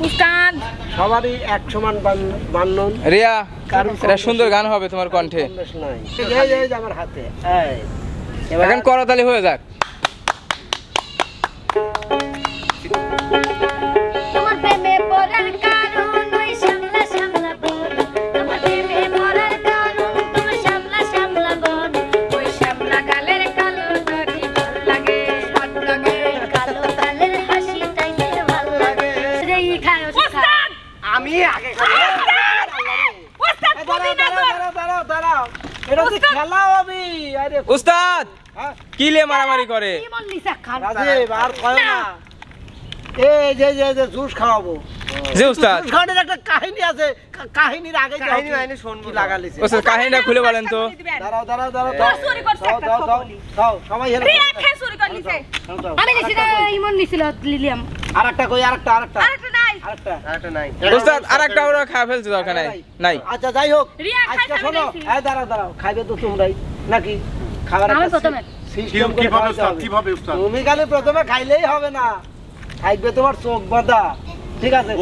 উস্তাদ। সবারই এক সমান বান- বান্ধন রিয়া কারণ এটা সুন্দর গান হবে তোমার কণ্ঠে। কম বেশ নাই। এই যে- এই যে আমার হাতে এবার এখন করতালি হয়ে যাক। খায় ওষুধ খায় আমি আগে উস্তাদ হ্যাঁ, কি লে মারামারি করে? কি নিসা খান? রাজীব আর কয় না! এই যে যে যে জুস খাওয়াবো। জি উস্তাদ খাওয়ানোর একটা কাহিনী আছে। কাহিনীর আগে কাহিনী হয়নি শুনব। লাগালিছে উস্তাদ কাহিনীটা খুলে বলেন তো। দাঁড়াও দাঁড়াও দাঁড়াও ও, চুরি করছে দাও দাও দাও দাও সবাই হেলে রিয়া চুরি করে নিছে আমি নিছি না ইমন নিছিল লিলিয়াম। আরেকটা কই আরেকটা আরেকটা। আরেকটা নাই। আরেকটা। আরেকটা নাই। উস্তাদ আর ওরা খাওয়া ফেলছে দরকার নাই। নাই। আচ্ছা যাই হোক। আজকে শোনো এই দাঁড়াও দাঁড়াও খাইবে তো তোমরাই। নাকি? খাবার আমি প্রথমে। system কীভাবে খাওয়াতে কীভাবে উস্তাদ? তুমি খালি প্রথমে খাইলেই হবে না। খাইবে তোমার চোখ বাঁধা। ঠিক আছে?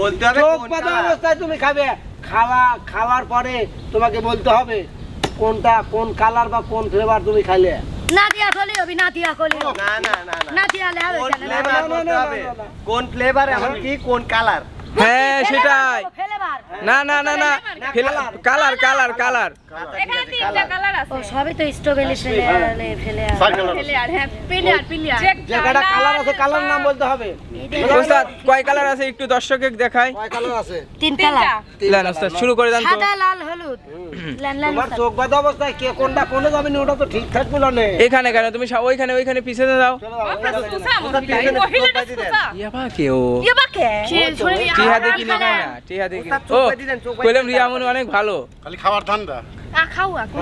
চোখ বাঁধা অবস্থায় তুমি খাবে। খাওয়া খাওয়ার পরে তোমাকে বলতে হবে কোনটা কোন কালার বা কোন ফ্লেভার তুমি খাইলে। না দিয়া কলি হবি না দিয়া কলি হবি। না না না না না দিয়া লেহাবে কোন ফ্লেভার হবে। কোন ফ্লেভার এমনকি কোন কালার হ্যাঁ সেটাই। না না না না। কালার কালার কালার এখানে কালার। সবই তো স্ট্রবেরি ফেলে হ্যাঁ আছে কালার নাম বলতে হবে। কয় কালার আছে একটু দর্শকে দেখাই? কয় কালার আছে? তিন কালার। লান উস্তাদ শুরু করে দেন তো। সাদা লাল হলুদ। লাল লাল তোমার চোখ বাঁধা অবস্থায় কে কোনটা কোনে যাবে না ওটা তো ঠিক থাকবে না। এখানে কেন? তুমি ওইখানে ওইখানে পিছনে যাও। টিহা দেখি না না টিহা দেখি ও চোখ বাঁধি দেন, চোখ বাঁধি কইলাম রিয়া মনে অনেক ভালো। খালি খাবার ধান্দা।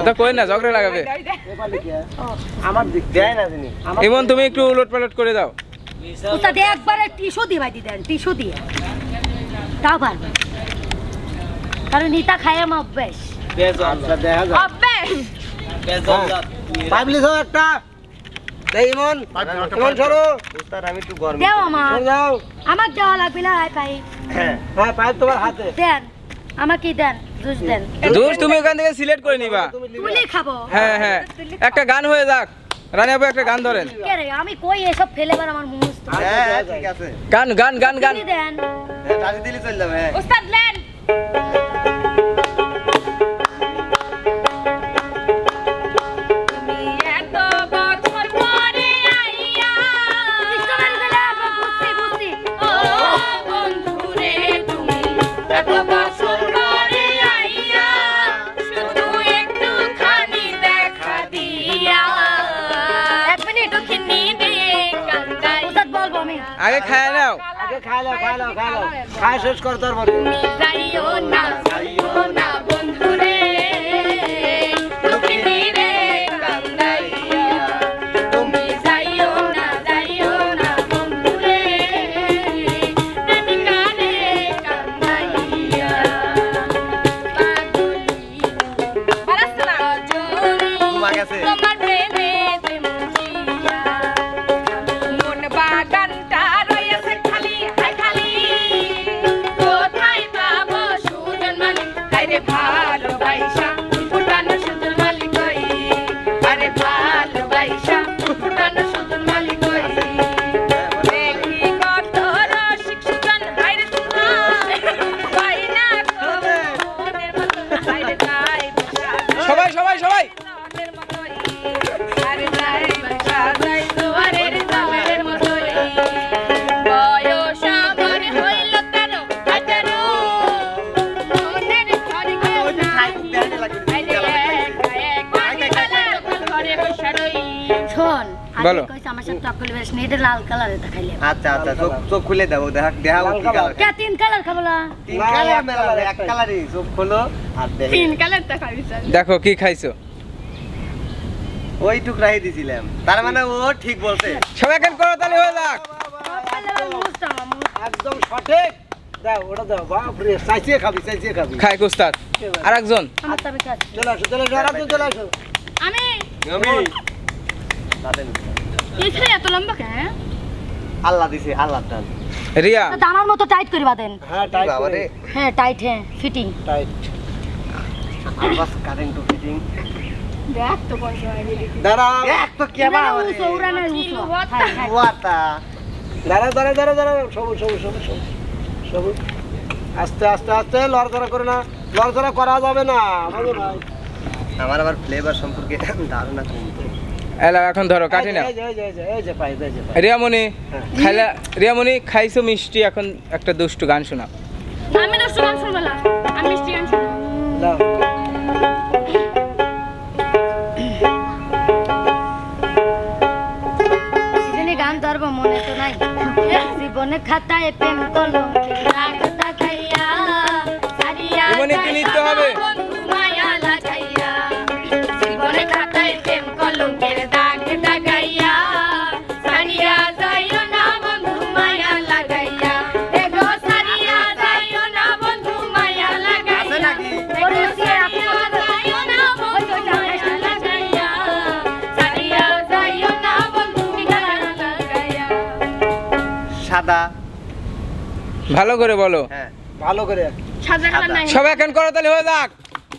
ওটা কই না ঝগড়া লাগাবে। আমার দেয় না তিনি ইমন তুমি একটু উলট পালট করে দাও। উস্তাদ একবারে টিস্যু দিয়ে বাদি দেন টিস্যু দিয়ে। তাও পারবে কারণ ইটা খায় আমার অভ্যাস। আচ্ছা, লিখো একটা। ইমন। একটা ইমন সরো। উস্তাদ আমি একটু গরম দেও আমার। সরে আমার দেওয়া লাগবে না আয় পাই হ্যাঁ। হ্যাঁ তোমার হাতে। দেন আমাকে দেন জুস দেন। দোষ তুমি ওখান থেকে সিলেক্ট করে নিবা। খাব। হ্যাঁ হ্যাঁ। একটা গান হয়ে যাক। রানী আপু একটা গান ধরেন। আমি কই এসব ফেলেবার আমার মুখস্থ হ্যাঁ হ্যাঁ, ঠিক আছে। গান গান গান গান। দেন। হ্যাঁ দিলে চলে যাবে হ্যাঁ। উস্তাদ লেন আগে খায় নাও। আগে খায় নাও খায় নাও খায় নাও। খায় শেষ কর তারপরে যাইও না যাইও না বন্ধুরে। বলো। আমার সাথে টক করলে বেশ নেই লাল কালারে দেখাইলে আচ্ছা আচ্ছা চোখ চোখ খুলে দাও দেখা দেখা কি কালার। কালার। কে তিন কালার খাবলা তিন কালার মেলা এক কালারই চোখ খোলো আর দেখে। তিন কালার দেখা দেখো কি খাইছো। ওই টুকরাই দিছিলাম। তার মানে ও ঠিক বলছে। সবাই এখন করতালি হয়ে যাক। একদম সঠিক। দাও ওটা দাও বাপ রে চাইছিয়ে খাবি। চাইছিয়ে একজন। আমি চলে আসো চলে আসো আরাম চলে আসো। আমি। আমি। তাদের এখানে এত লম্বা কেন? আল্লাহ দিছে আল্লাহ দান। রিয়া। দানার মতো টাইট করে বাঁধেন হ্যাঁ টাইট করে। হ্যাঁ টাইট হ্যাঁ ফিটিং টাইট। আলবাস কারেন্ট টু ফিটিং দেখ তো তো কে ওয়াতা সবুজ আস্তে আস্তে আস্তে লড়চড়া করে না। লড়চড়া করা যাবে না। আমার আবার ফ্লেভার সম্পর্কে ধারণা কম তো। এলা এখন ধরো কাটি না এই যে, এই যে, এই যে, এই যে পাই এই যে পাই রিয়ামণি হ্যাঁ। খাইলা রিয়ামণি খাইছো মিষ্টি এখন একটা দুষ্টু গান শোনা আমি দোষ গান শুনব না আমি মিষ্টি গান শুনব। ধরবো মনে তো নাই। জীবনে খাতায় প্রেম কলম রাখতা খাইয়া সারিয়া জীবনে কি নিতে হবে? সাদা। ভালো করে বলো। হ্যাঁ। ভালো করে সাদা কালার নাই। সবাই এখন করতালি হয়ে যাক।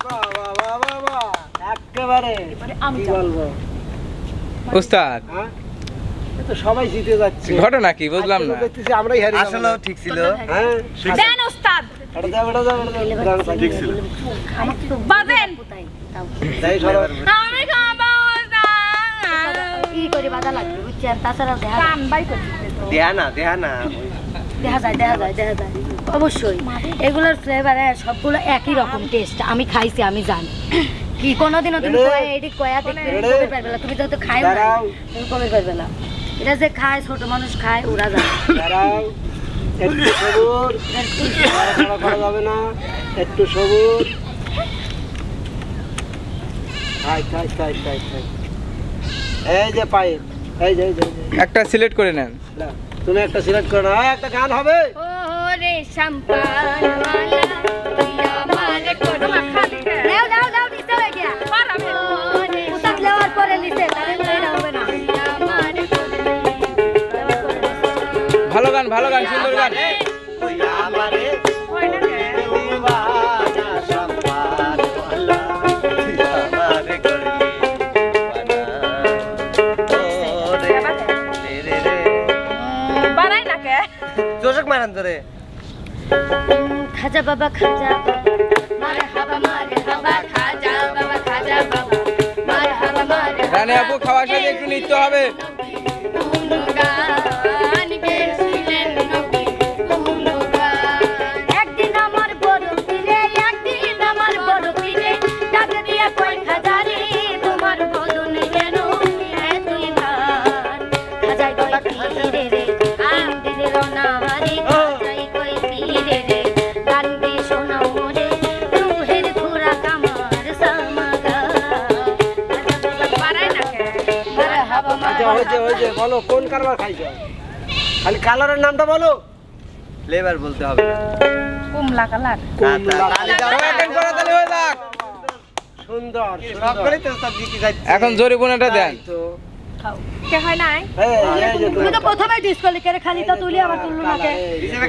বাহ, বাহ, বাহ, বাহ, বাহ। একেবারে। কি বলব? উস্তাদ। হ্যাঁ? তো সবাই জিতে যাচ্ছে। ঘটনা কি? বুঝলাম না। আমরাই হারি ঠিক ছিল। হ্যাঁ দেন ঠিক বাজেন করে বাধা লাগবে বুঝছেন তাছাড়া দেখা কান বাই করতে দেয়া না দেয়া না। দেখা যায় দেখা যায় দেখা যায়। অবশ্যই এগুলোর ফ্লেভার সবগুলো একই রকম টেস্ট আমি খাইছি আমি জানি। কি কোনোদিনও তুমি কয়ে এটি কয়া দেখবে কবে পারবে না। তুমি যেহেতু খাই না তুমি কবে পারবে না। এটা যে খায় ছোট মানুষ খায় ওরা জানে। একটু সবুজ করা যাবে না। একটু সবুজ খাই খাই খাই খাই খাই। এই যে পাইপ এই যে। একটা সিলেক্ট করে নেন। তুমি একটা সিলেক্ট করো না একটা গান হবে। ও রে সম্পানওয়ালা তুই আমার করমা খালি রে মারে হাবা খাজা রানী আপু খাওয়ার সাথে একটু নৃত্য হবে। বলো কোন কারবার খাইছো? খালি কালারের নামটা বলো। ফ্লেভার বলতে হবে। কুমলা কালার। করতালি হয়ে সুন্দর এখন জরিপুনাটা দেন। যে তুমি তো প্রথমে ডিসকোয়ালিফাই খালি তো তুলি আবার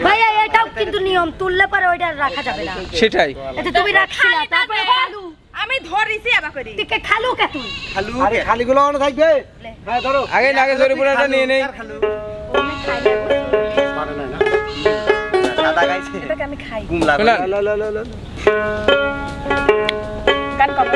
না এটাও কিন্তু নিয়ম তুললে পরে ওইটা আর রাখা যাবে না। সেটাই। তুমি রাখছিলা তারপরে আমি ধরিছি আবা করি। টিকে খালু কে তুই? খালু আরে খালি গুলো মনে থাকবে হ্যাঁ ধরো। আগে না জরি পুরাটা নিয়ে নেই। কার খালু পারে না, না। দাদা গাইছে। এটাকে আমি খাই। গুমলা লা, লা, লা, লা, লা। গান কব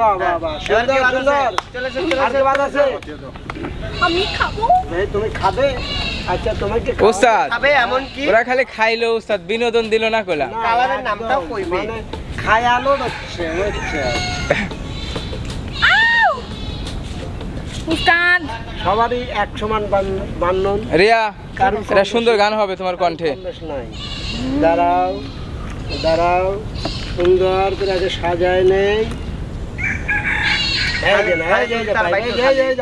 বাহ বাহ বাহ। সুন্দর সুন্দর। চলে এসো, চলে আর কি বাদ আছে? আমি খাব। এই তুমি খাবে? আচ্ছা তোমাকে উস্তাদ খাবে এমন কি? ওরা খালি খাইলো উস্তাদ বিনোদন দিল না কোলা কালারের নামটাও কইবে। মানে হচ্ছে হচ্ছে উস্তাদ সবারই এক সমান রিয়া এটা সুন্দর গান হবে তোমার কণ্ঠে। কম বেশ নাই। দাঁড়াও দাঁড়াও সুন্দর করে সাজায় নেই।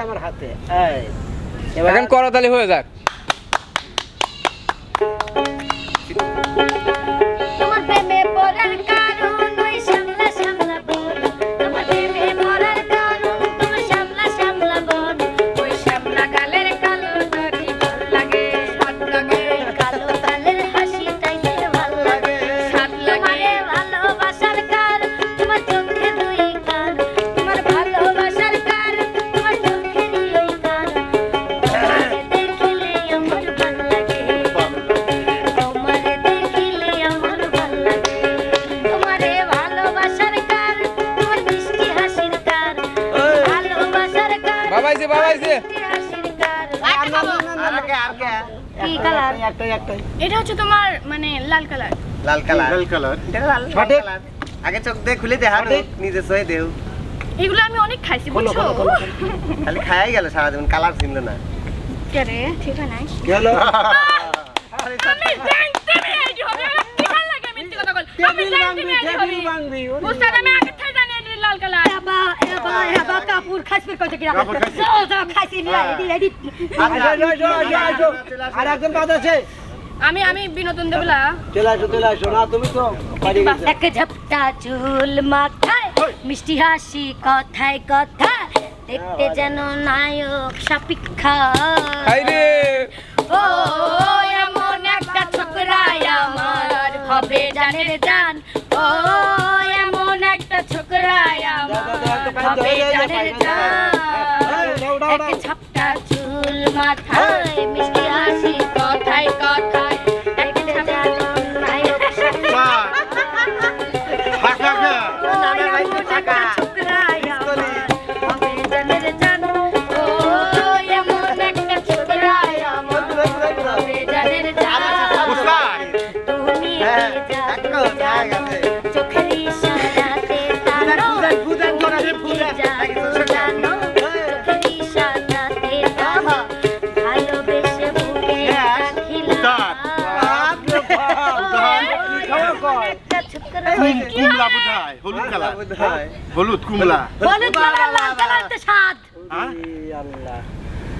আমার হাতে এবার এখন করতালি হয়ে যাক। তোমার প্রেমে পড়ার একটাই একটাই। এটা হচ্ছে তোমার মানে লাল কালার। লাল কালার। লাল কালার। এটা লাল কালার। আগে চোখ দিয়ে খুলে দেখা। নিজে সয়ে দেও এগুলো আমি অনেক খাইছি খোলো, বুঝছ? খোলো, খাই গেল সারা জীবন কালার ছিল না। কে রে? ঠিক হয় নাই। হলো আমি মেয়ে হবে আমার কি ভালো লাগে মিথ্যে কথা বল আমি ভাঙবি মেয়ে টেবিল হবে ভাঙবি ওরে উস্তাদ আমি জানি লাল কালার এবা এবা এবা কাপুর খাইছে কইছে কি রাখো যাও যাও এডি এডি আচ্ছা। আর একজন বাদ আছে আমি আমি বিনোদন দেবলা চলে আসো চলে আসো না তুমি তো বাড়ি গেছো এক ঝপটা চুল মাথায় মিষ্টি হাসি কথায় কথা দেখতে যেন নায়ক সাপিক্ষা খাই ও এমন একটা ছোকরাই আমার হবে জানের জান ও জানের জান এক ঝপটা চুল মাথায় মিষ্টি হাসি কথায় কথায়। এক ঝপটা নায়ক ফাঁকা ছোকরাই আমার। হবে কুমলা বোধহয় হলুদ কালার। হলুদ কুমলা। হলুদ কালার লাল কালার তো স্বাদ। হ্যাঁ? আল্লাহ।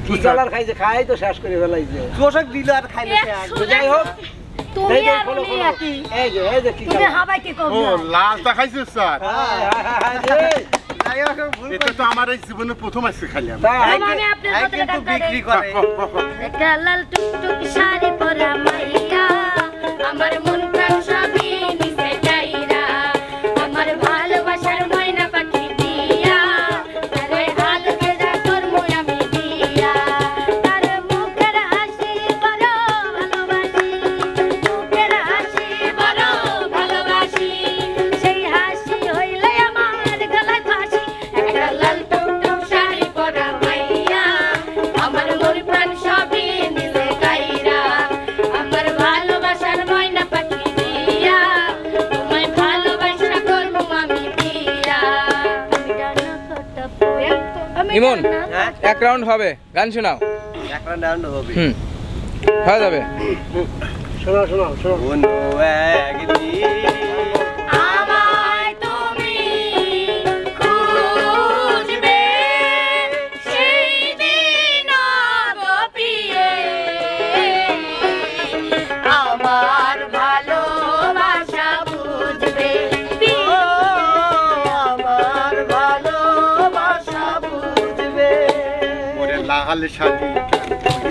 কি খাইছে খাই তো শেষ করে ফেলাইছে। চোষক দিল আর খাইলে সে আর। তো যাই হোক তুমি আর উনি একই। এই যে এই যে কি তুমি হাবাই কি ও লালটা খাইছিস স্যার? হায়, হায়, হায়, হায় রে। যাই হোক, ভুল এটা তো আমার এই জীবনে প্রথম আসছে খালি আমি। তাই? আমি আমি আপনার বদলে কিন্তু বিক্রি করে। লাল টুকটুক শাড়ি পরা মাইয়া আমার মন প্রাণ ইমন হ্যাঁ? এক রাউন্ড হবে। গান শোনাও। এক রাউন্ড রাউন্ড হবে। হুম। হয়ে যাবে। শোনাও শোনাও শোনাও। কোনো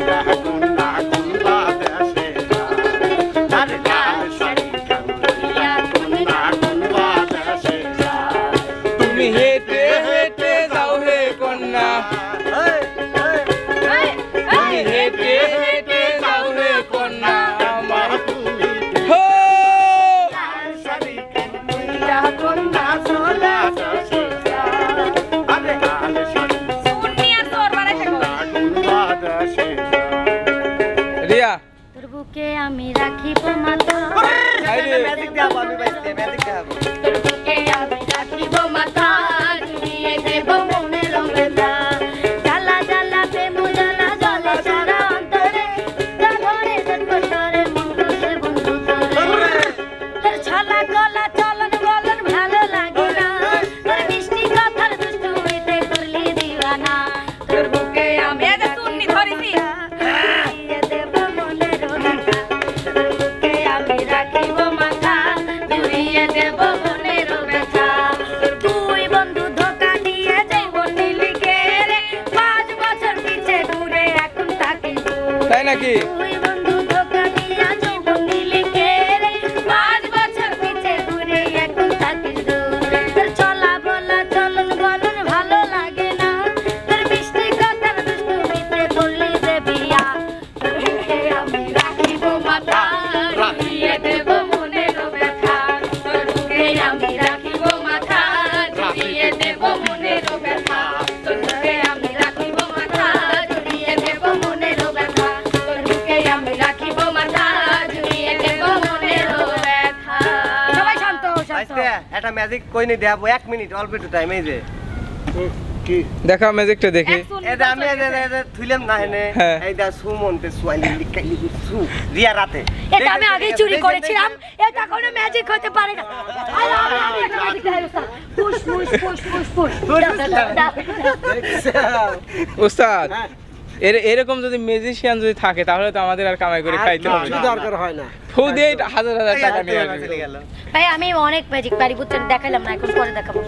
লাল একটা ম্যাজিক কই নি দেবো এক মিনিট অল্প একটু টাইম এই যে। কি? দেখা ম্যাজিকটা দেখি। যে আমি থুইলাম না হেনে হ্যাঁ। এই দা সুমন্তে সুয়াইলি লিখাইলি সু রিয়া রাতে। এটা আমি আগেই চুরি করেছিলাম। এটা কোনো ম্যাজিক হতে পারে না। আরে আমি আমি একটা ম্যাজিক দেখাই push push push push push? উস্তাদ। হ্যাঁ। এরকম যদি ম্যাজিশিয়ান যদি থাকে তাহলে তো আমাদের আর কামাই করে খাইতে হবে দরকার হয় না। ফুদে হাজার হাজার টাকা নিয়ে ভাই আমি অনেক ম্যাজিক পারি বুঝছেন দেখাইলাম না এখন পরে দেখাবো।